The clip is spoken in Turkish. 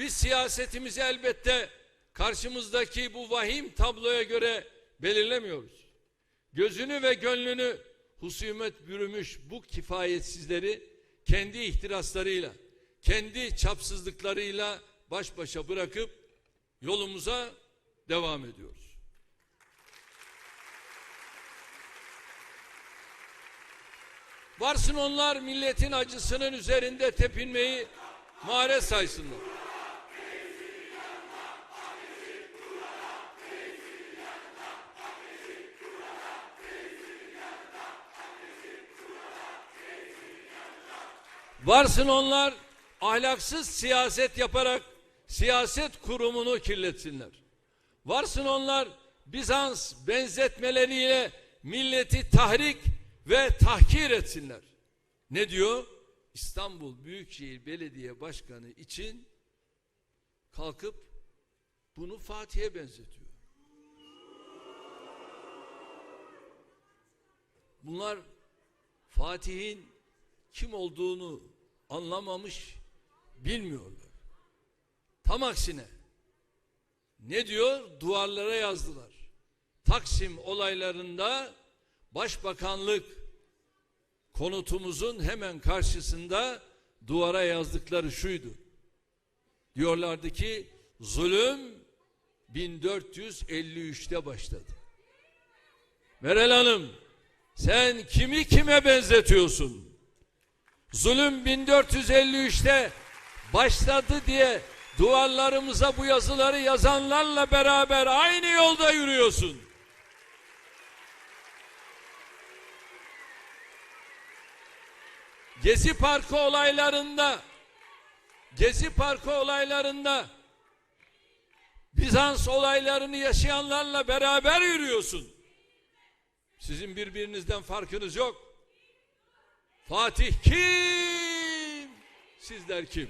Biz siyasetimizi elbette karşımızdaki bu vahim tabloya göre belirlemiyoruz. Gözünü ve gönlünü husumet bürümüş bu kifayetsizleri kendi ihtiraslarıyla, kendi çapsızlıklarıyla baş başa bırakıp yolumuza devam ediyoruz. Varsın onlar milletin acısının üzerinde tepinmeyi mare saysınlar. Varsın onlar ahlaksız siyaset yaparak siyaset kurumunu kirletsinler. Varsın onlar Bizans benzetmeleriyle milleti tahrik ve tahkir etsinler. Ne diyor? İstanbul Büyükşehir Belediye Başkanı için kalkıp bunu Fatih'e benzetiyor. Bunlar Fatih'in kim olduğunu anlamamış, bilmiyorlar. Tam aksine ne diyor? Duvarlara yazdılar. Taksim olaylarında Başbakanlık konutumuzun hemen karşısında duvara yazdıkları şuydu. Diyorlardı ki zulüm 1453'te başladı. Meral Hanım sen kimi kime benzetiyorsun? Zulüm 1453'te başladı diye duvarlarımıza bu yazıları yazanlarla beraber aynı yolda yürüyorsun. Gezi Parkı olaylarında Gezi Parkı olaylarında Bizans olaylarını yaşayanlarla beraber yürüyorsun. Sizin birbirinizden farkınız yok. Fatih kim? Sizler kim?